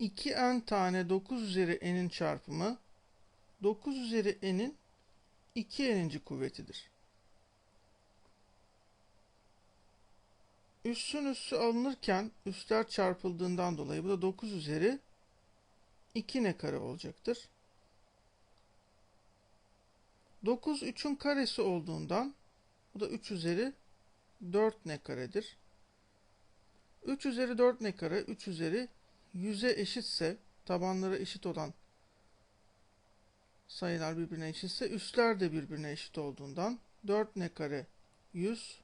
2n tane 9 üzeri n'in çarpımı 9 üzeri n'in 2n'inci kuvvetidir. Üssün üssü alınırken üsler çarpıldığından dolayı bu da 9 üzeri 2 ne kare olacaktır. 9 3'ün karesi olduğundan bu da 3 üzeri 4 ne karedir. 3 üzeri 4 ne kare 3 üzeri 100'e eşitse tabanları eşit olan sayılar birbirine eşitse üstler de birbirine eşit olduğundan 4 ne kare 100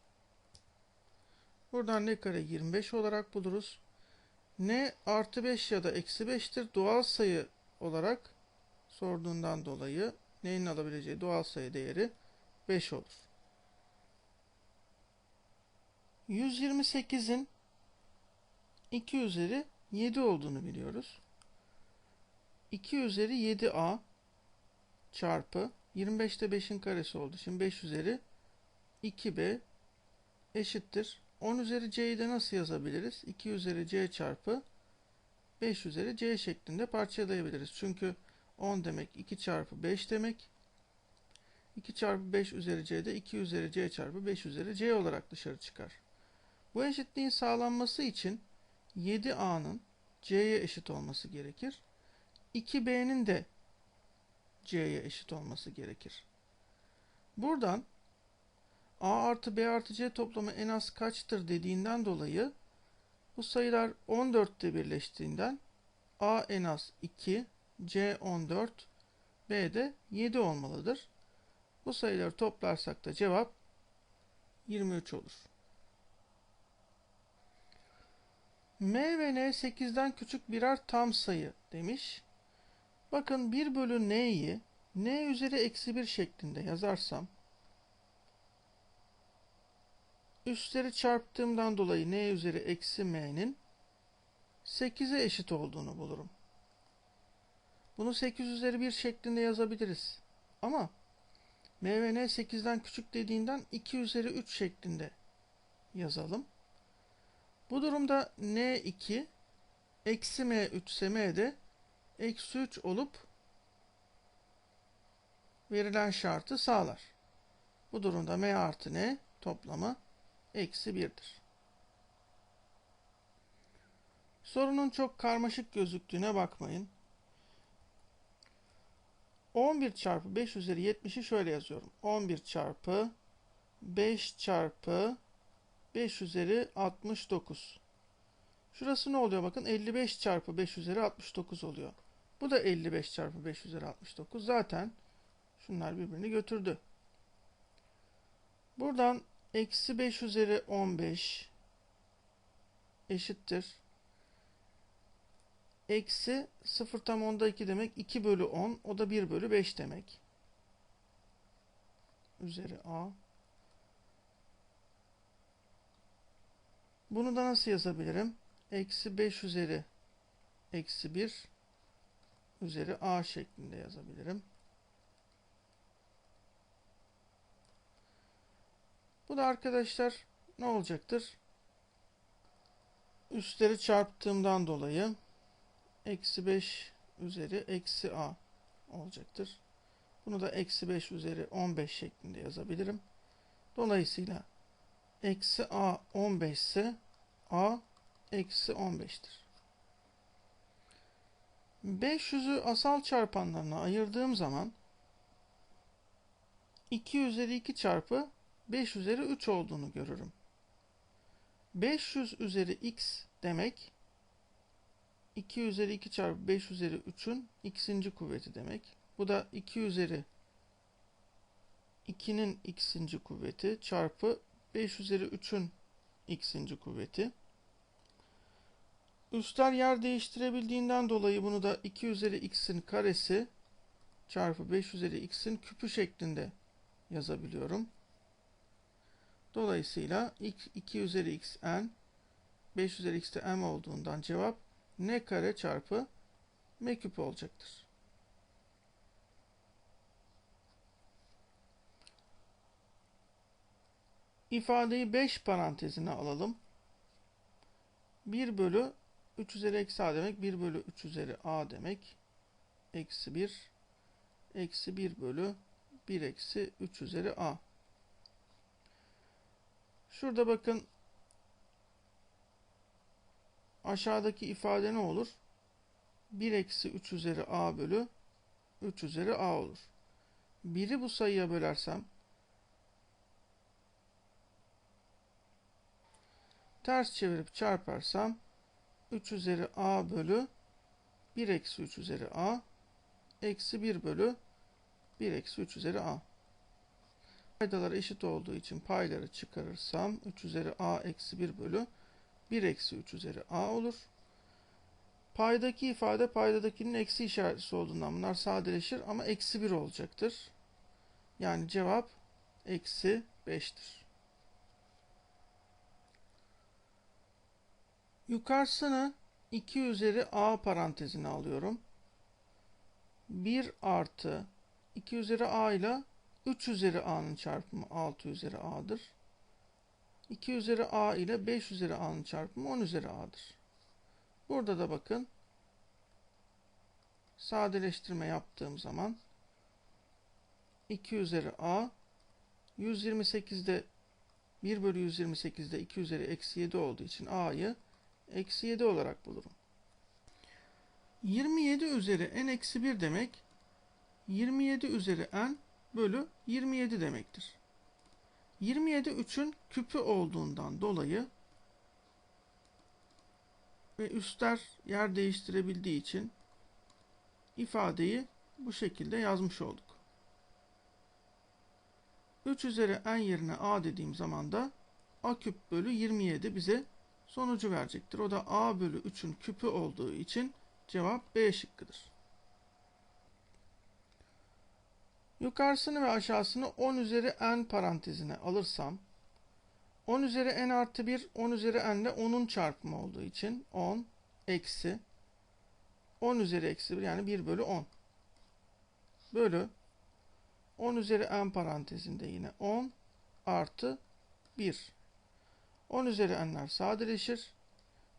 buradan ne kare 25 olarak buluruz. Ne artı 5 ya da eksi 5'tir doğal sayı olarak sorduğundan dolayı neyin alabileceği doğal sayı değeri 5 olur. 128'in 2 üzeri 7 olduğunu biliyoruz. 2 üzeri 7a çarpı 25'te 5'in karesi oldu. Şimdi 5 üzeri 2b eşittir. 10 üzeri c'yi de nasıl yazabiliriz? 2 üzeri c çarpı 5 üzeri c şeklinde parçalayabiliriz. Çünkü 10 demek 2 çarpı 5 demek. 2 çarpı 5 üzeri c de 2 üzeri c çarpı 5 üzeri c olarak dışarı çıkar. Bu eşitliğin sağlanması için 7a'nın c'ye eşit olması gerekir. 2b'nin de c'ye eşit olması gerekir. Buradan a artı b artı c toplamı en az kaçtır dediğinden dolayı bu sayılar 14'te birleştiğinden a en az 2, c 14, b de 7 olmalıdır. Bu sayıları toplarsak da cevap 23 olur. M ve n 8'den küçük birer tam sayı demiş. Bakın 1 bölü n'yi n üzeri eksi 1 şeklinde yazarsam üstleri çarptığımdan dolayı n üzeri eksi m'nin 8'e eşit olduğunu bulurum. Bunu 8 üzeri 1 şeklinde yazabiliriz. Ama m ve n 8'den küçük dediğinden 2 üzeri 3 şeklinde yazalım. Bu durumda n2 eksi m3 ise m de eksi 3 olup verilen şartı sağlar. Bu durumda m artı n toplamı eksi 1'dir. Sorunun çok karmaşık gözüktüğüne bakmayın. 11 çarpı 5 üzeri 70'i şöyle yazıyorum. 11 çarpı 5 çarpı 5 üzeri 69. Şurası ne oluyor bakın 55 çarpı 5 üzeri 69 oluyor. Bu da 55 çarpı 5 üzeri 69. Zaten şunlar birbirini götürdü. Buradan eksi 5 üzeri 15 eşittir. Eksi 0 tam onda 2 demek 2 bölü 10 o da 1 bölü 5 demek. Üzeri a. Bunu da nasıl yazabilirim? Eksi 5 üzeri eksi 1 üzeri a şeklinde yazabilirim. Bu da arkadaşlar ne olacaktır? Üstleri çarptığımdan dolayı eksi 5 üzeri eksi a olacaktır. Bunu da eksi 5 üzeri 15 şeklinde yazabilirim. Dolayısıyla eksi a 15 ise a eksi 15'tir. 500'ü asal çarpanlarına ayırdığım zaman 2 üzeri 2 çarpı 5 üzeri 3 olduğunu görürüm. 500 üzeri x demek 2 üzeri 2 çarpı 5 üzeri 3'ün x'inci kuvveti demek. Bu da 2 üzeri 2'nin x'inci kuvveti çarpı 5 üzeri 3'ün x'inci kuvveti. Üstler yer değiştirebildiğinden dolayı bunu da 2 üzeri x'in karesi çarpı 5 üzeri x'in küpü şeklinde yazabiliyorum. Dolayısıyla x 2 üzeri x n 5 üzeri x de m olduğundan cevap n kare çarpı m küp olacaktır. İfadeyi 5 parantezine alalım. 1 bölü 3 üzeri eksi a demek 1 bölü 3 üzeri a demek. Eksi 1. Eksi 1 bölü 1 eksi 3 üzeri a. Şurada bakın aşağıdaki ifade ne olur? 1 eksi 3 üzeri a bölü 3 üzeri a olur. 1'i bu sayıya bölersem ters çevirip çarparsam 3 üzeri a bölü 1 eksi 3 üzeri a eksi 1 bölü 1 eksi 3 üzeri a. Paydalar eşit olduğu için payları çıkarırsam 3 üzeri a eksi 1 bölü 1 eksi 3 üzeri a olur. Paydaki ifade paydadakinin eksi işareti olduğundan bunlar sadeleşir ama eksi 1 olacaktır. Yani cevap eksi 5'tir. Yukarısını 2 üzeri a parantezine alıyorum. 1 artı 2 üzeri a ile 3 üzeri a'nın çarpımı 6 üzeri a'dır. 2 üzeri a ile 5 üzeri a'nın çarpımı 10 üzeri a'dır. Burada da bakın sadeleştirme yaptığım zaman 2 üzeri a 128'de 1 bölü 128'de 2 üzeri eksi 7 olduğu için a'yı eksi 7 olarak bulurum. 27 üzeri n eksi 1 demek 27 üzeri n bölü 27 demektir. 27 3'ün küpü olduğundan dolayı ve üstler yer değiştirebildiği için ifadeyi bu şekilde yazmış olduk. 3 üzeri n yerine a dediğim zaman da a küp bölü 27 bize sonucu verecektir. O da a bölü 3'ün küpü olduğu için cevap B şıkkıdır. Yukarısını ve aşağısını 10 üzeri n parantezine alırsam 10 üzeri n artı 1 10 üzeri n ile 10'un çarpımı olduğu için 10 eksi 10 üzeri eksi 1 yani 1 bölü 10 bölü 10 üzeri n parantezinde yine 10 artı 1 10 üzeri n'ler sadeleşir.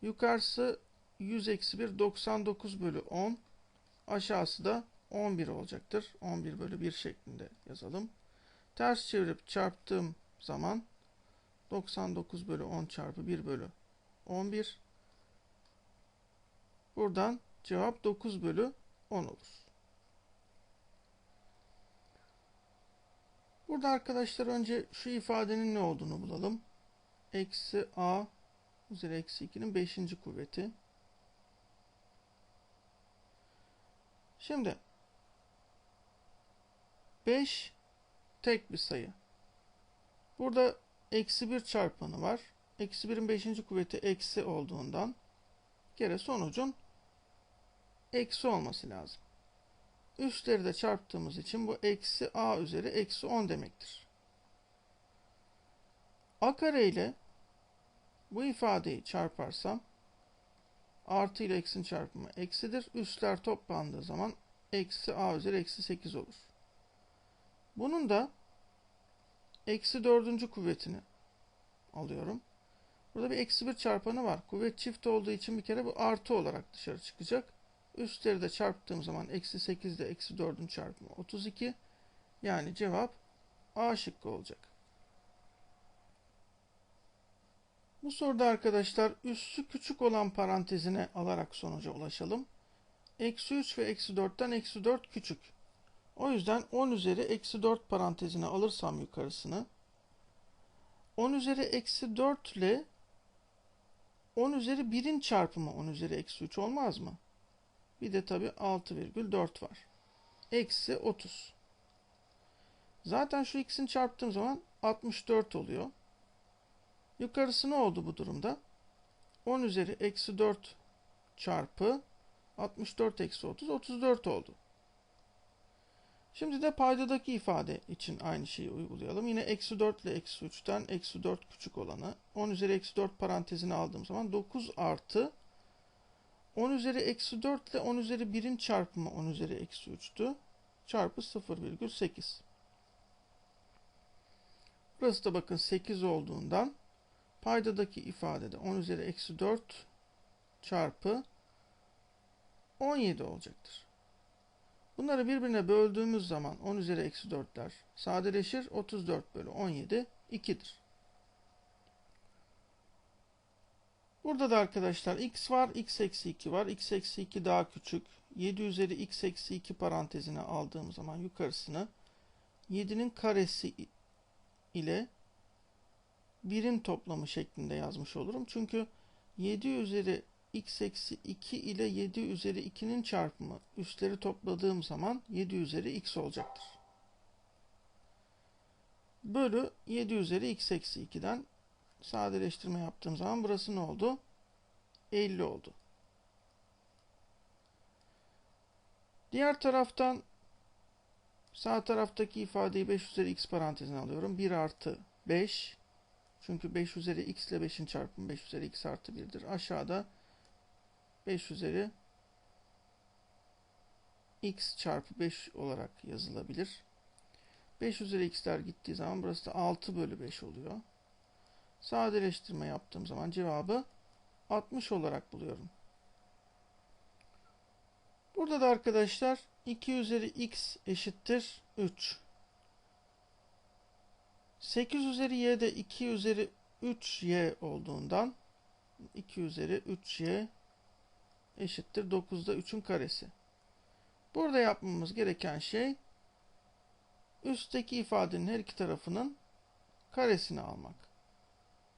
Yukarısı 100 eksi 1 99 bölü 10 aşağısı da 11 olacaktır. 11 bölü 1 şeklinde yazalım. Ters çevirip çarptığım zaman 99 bölü 10 çarpı 1 bölü 11. Buradan cevap 9 bölü 10 olur. Burada arkadaşlar önce şu ifadenin ne olduğunu bulalım. Eksi a üzeri eksi 2'nin 5. kuvveti. Şimdi 5 tek bir sayı. Burada eksi 1 çarpanı var. Eksi 1'in 5. kuvveti eksi olduğundan gene sonucun eksi olması lazım. Üstleri de çarptığımız için bu eksi a üzeri eksi 10 demektir. A kare ile bu ifadeyi çarparsam artı ile eksinin çarpımı eksidir. Üstler toplandığı zaman eksi a üzeri eksi 8 olur. Bunun da eksi dördüncü kuvvetini alıyorum. Burada bir eksi bir çarpanı var. Kuvvet çift olduğu için bir kere bu artı olarak dışarı çıkacak. Üstleri de çarptığım zaman eksi 8 ile eksi 4'ün çarpımı 32. Yani cevap A şıkkı olacak. Bu soruda arkadaşlar üssü küçük olan parantezine alarak sonuca ulaşalım. Eksi 3 ve eksi 4'ten eksi 4 küçük. O yüzden 10 üzeri eksi 4 parantezine alırsam yukarısını 10 üzeri eksi 4 ile 10 üzeri 1'in çarpımı 10 üzeri eksi 3 olmaz mı? Bir de tabi 6,4 var. Eksi 30. Zaten şu ikisini çarptığım zaman 64 oluyor. Yukarısı ne oldu bu durumda? 10 üzeri eksi 4 çarpı 64 eksi 30 34 oldu. Şimdi de paydadaki ifade için aynı şeyi uygulayalım. Yine eksi 4 ile eksi 3'ten eksi 4 küçük olanı 10 üzeri eksi 4 parantezine aldığım zaman 9 artı 10 üzeri eksi 4 ile 10 üzeri 1'in çarpımı 10 üzeri eksi 3'tü. Çarpı 0,8. Burası da bakın 8 olduğundan paydadaki ifadede 10 üzeri eksi 4 çarpı 17 olacaktır. Bunları birbirine böldüğümüz zaman 10 üzeri eksi 4'ler sadeleşir. 34 bölü 17 2'dir. Burada da arkadaşlar x var, x eksi 2 var. x eksi 2 daha küçük. 7 üzeri x eksi 2 parantezine aldığım zaman yukarısını 7'nin karesi ile 1'in toplamı şeklinde yazmış olurum. Çünkü 7 üzeri x eksi 2 ile 7 üzeri 2'nin çarpımı üstleri topladığım zaman 7 üzeri x olacaktır. Bölü 7 üzeri x eksi 2'den sadeleştirme yaptığım zaman burası ne oldu? 50 oldu. Diğer taraftan sağ taraftaki ifadeyi 5 üzeri x parantezine alıyorum. 1 artı 5 çünkü 5 üzeri x ile 5'in çarpımı 5 üzeri x artı 1'dir. Aşağıda 5 üzeri x çarpı 5 olarak yazılabilir. 5 üzeri x'ler gittiği zaman burası da 6 bölü 5 oluyor. Sadeleştirme yaptığım zaman cevabı 60 olarak buluyorum. Burada da arkadaşlar 2 üzeri x eşittir 3. 8 üzeri y de 2 üzeri 3y olduğundan 2 üzeri 3y eşittir 9'da 3'ün karesi. Burada yapmamız gereken şey üstteki ifadenin her iki tarafının karesini almak.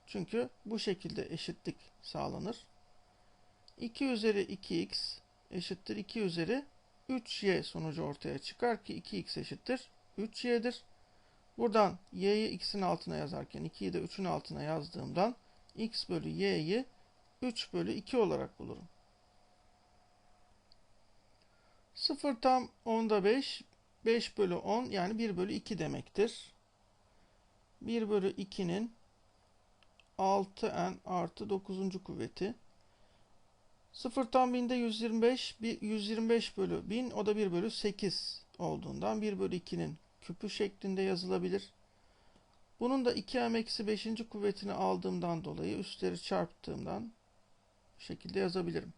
Çünkü bu şekilde eşitlik sağlanır. 2 üzeri 2x eşittir 2 üzeri 3y sonucu ortaya çıkar ki 2x eşittir 3y'dir. Buradan y'yi x'in altına yazarken 2'yi de 3'ün altına yazdığımdan x bölü y'yi 3 bölü 2 olarak bulurum. 0 tam 10'da 5, 5 bölü 10 yani 1 bölü 2 demektir. 1 bölü 2'nin 6n artı 9. kuvveti. 0 tam 1000'de 125, 125 bölü 1000 o da 1 bölü 8 olduğundan 1 bölü 2'nin küpü şeklinde yazılabilir. Bunun da 2m eksi 5. kuvvetini aldığımdan dolayı üstleri çarptığımdan bu şekilde yazabilirim.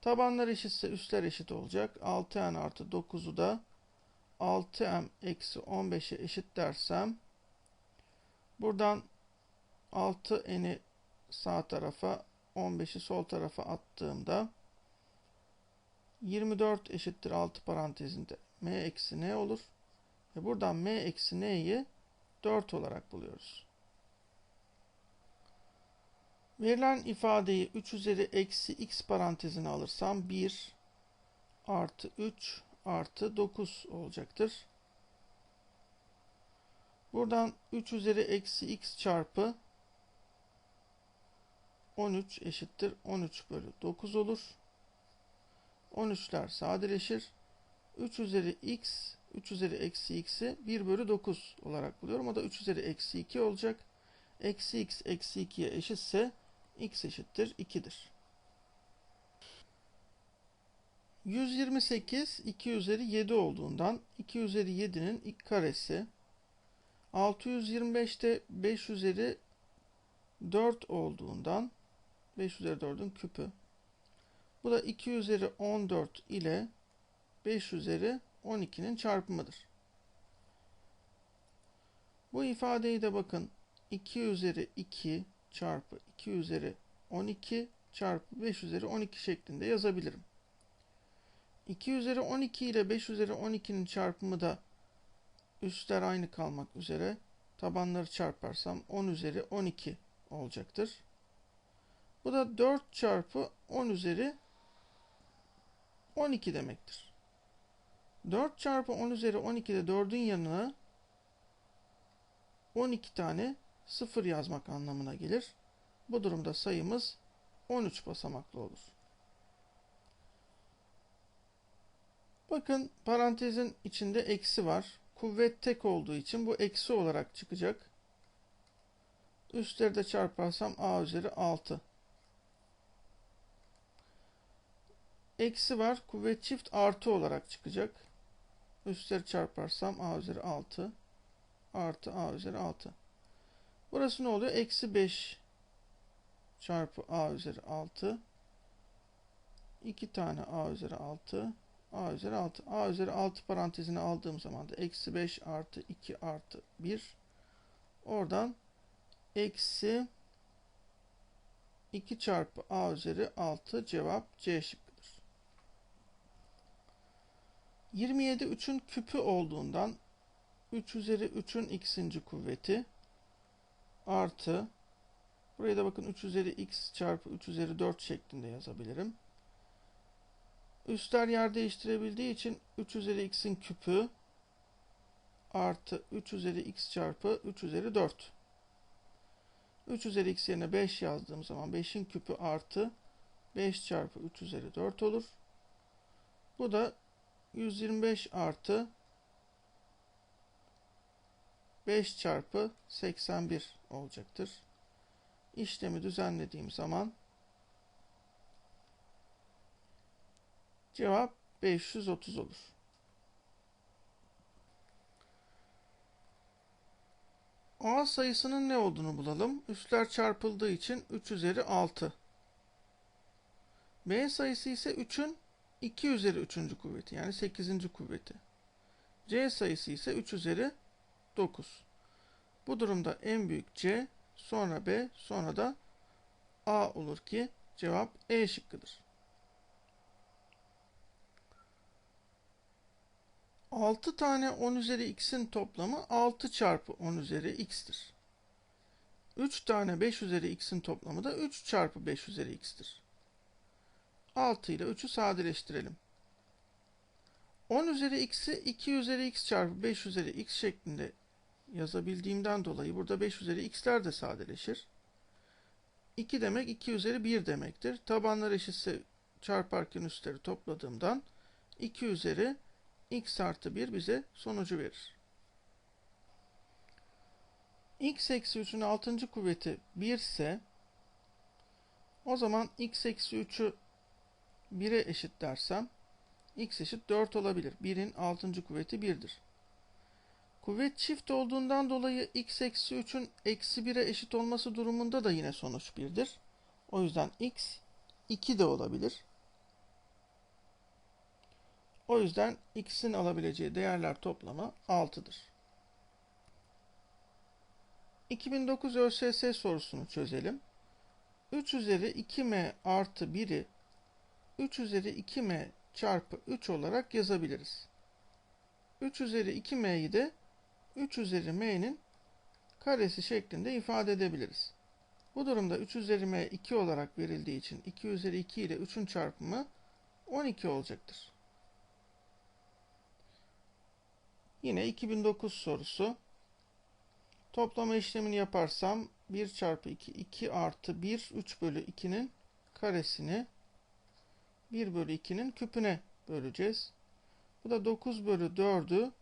Tabanlar eşitse üstler eşit olacak. 6n artı 9'u da 6m eksi 15'e eşit dersem buradan 6n'i sağ tarafa 15'i sol tarafa attığımda 24 eşittir 6 parantezinde m eksi n olur. Ve buradan m eksi n'yi 4 olarak buluyoruz. Verilen ifadeyi 3 üzeri eksi x parantezine alırsam 1 artı 3 artı 9 olacaktır. Buradan 3 üzeri eksi x çarpı 13 eşittir 13 bölü 9 olur. 13'ler sadeleşir. 3 üzeri x 3 üzeri eksi x'i 1 bölü 9 olarak buluyorum. O da 3 üzeri eksi 2 olacak. Eksi x eksi 2'ye eşitse x eşittir 2'dir. 128 2 üzeri 7 olduğundan 2 üzeri 7'nin ilk karesi 625'te 5 üzeri 4 olduğundan 5 üzeri 4'ün küpü. Bu da 2 üzeri 14 ile 5 üzeri 12'nin çarpımıdır. Bu ifadeyi de bakın 2 üzeri 2 çarpı 2 üzeri 12 çarpı 5 üzeri 12 şeklinde yazabilirim. 2 üzeri 12 ile 5 üzeri 12'nin çarpımı da üstler aynı kalmak üzere tabanları çarparsam 10 üzeri 12 olacaktır. Bu da 4 çarpı 10 üzeri 12 demektir. 4 çarpı 10 üzeri 12'de 4'ün yanına 12 tane 0 yazmak anlamına gelir. Bu durumda sayımız 13 basamaklı olur. Bakın parantezin içinde eksi var. Kuvvet tek olduğu için bu eksi olarak çıkacak. Üstleri de çarparsam a üzeri 6. Eksi var. Kuvvet çift artı olarak çıkacak. Üstleri çarparsam a üzeri 6 artı a üzeri 6. Burası ne oluyor? Eksi 5 çarpı a üzeri 6 2 tane a üzeri 6 a üzeri 6 a üzeri 6 parantezine aldığım zaman da eksi 5 artı 2 artı 1 oradan eksi 2 çarpı a üzeri 6 cevap C şıkkıdır. 27 3'ün küpü olduğundan 3 üzeri 3'ün x'inci kuvveti artı buraya da bakın 3 üzeri x çarpı 3 üzeri 4 şeklinde yazabilirim. Üstler yer değiştirebildiği için 3 üzeri x'in küpü artı 3 üzeri x çarpı 3 üzeri 4. 3 üzeri x yerine 5 yazdığım zaman 5'in küpü artı 5 çarpı 3 üzeri 4 olur. Bu da 125 artı 5 çarpı 81 olacaktır. İşlemi düzenlediğim zaman cevap 530 olur. A sayısının ne olduğunu bulalım. Üstler çarpıldığı için 3 üzeri 6. B sayısı ise 3'ün 2 üzeri 3. kuvveti yani 8. kuvveti. C sayısı ise 3 üzeri 9. Bu durumda en büyük C, sonra B, sonra da A olur ki cevap E şıkkıdır. 6 tane 10 üzeri x'in toplamı 6 çarpı 10 üzeri x'tir. 3 tane 5 üzeri x'in toplamı da 3 çarpı 5 üzeri x'tir. 6 ile 3'ü sadeleştirelim. 10 üzeri x'i 2 üzeri x çarpı 5 üzeri x şeklinde yazabildiğimden dolayı burada 5 üzeri x'ler de sadeleşir. 2 demek 2 üzeri 1 demektir. Tabanlar eşitse çarparken üstleri topladığımdan 2 üzeri x artı 1 bize sonucu verir. x eksi 3'ün 6. kuvveti 1 ise o zaman x eksi 3'ü 1'e eşit dersem x eşit 4 olabilir. 1'in 6. kuvveti 1'dir. Kuvvet çift olduğundan dolayı x eksi 3'ün eksi 1'e eşit olması durumunda da yine sonuç 1'dir. O yüzden x 2 de olabilir. O yüzden x'in alabileceği değerler toplamı 6'dır. 2009 ÖSS sorusunu çözelim. 3 üzeri 2m artı 1'i 3 üzeri 2m çarpı 3 olarak yazabiliriz. 3 üzeri 2m'yi de 3 üzeri m'nin karesi şeklinde ifade edebiliriz. Bu durumda 3 üzeri m 2 olarak verildiği için 2 üzeri 2 ile 3'ün çarpımı 12 olacaktır. Yine 2009 sorusu. Toplama işlemini yaparsam 1 çarpı 2, 2 artı 1, 3 bölü 2'nin karesini 1 bölü 2'nin küpüne böleceğiz. Bu da 9 bölü 4'ü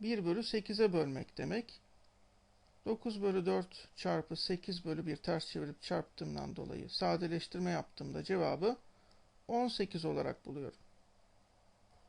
1 bölü 8'e bölmek demek. 9 bölü 4 çarpı 8 bölü 1 ters çevirip çarptığımdan dolayı sadeleştirme yaptığımda cevabı 18 olarak buluyorum.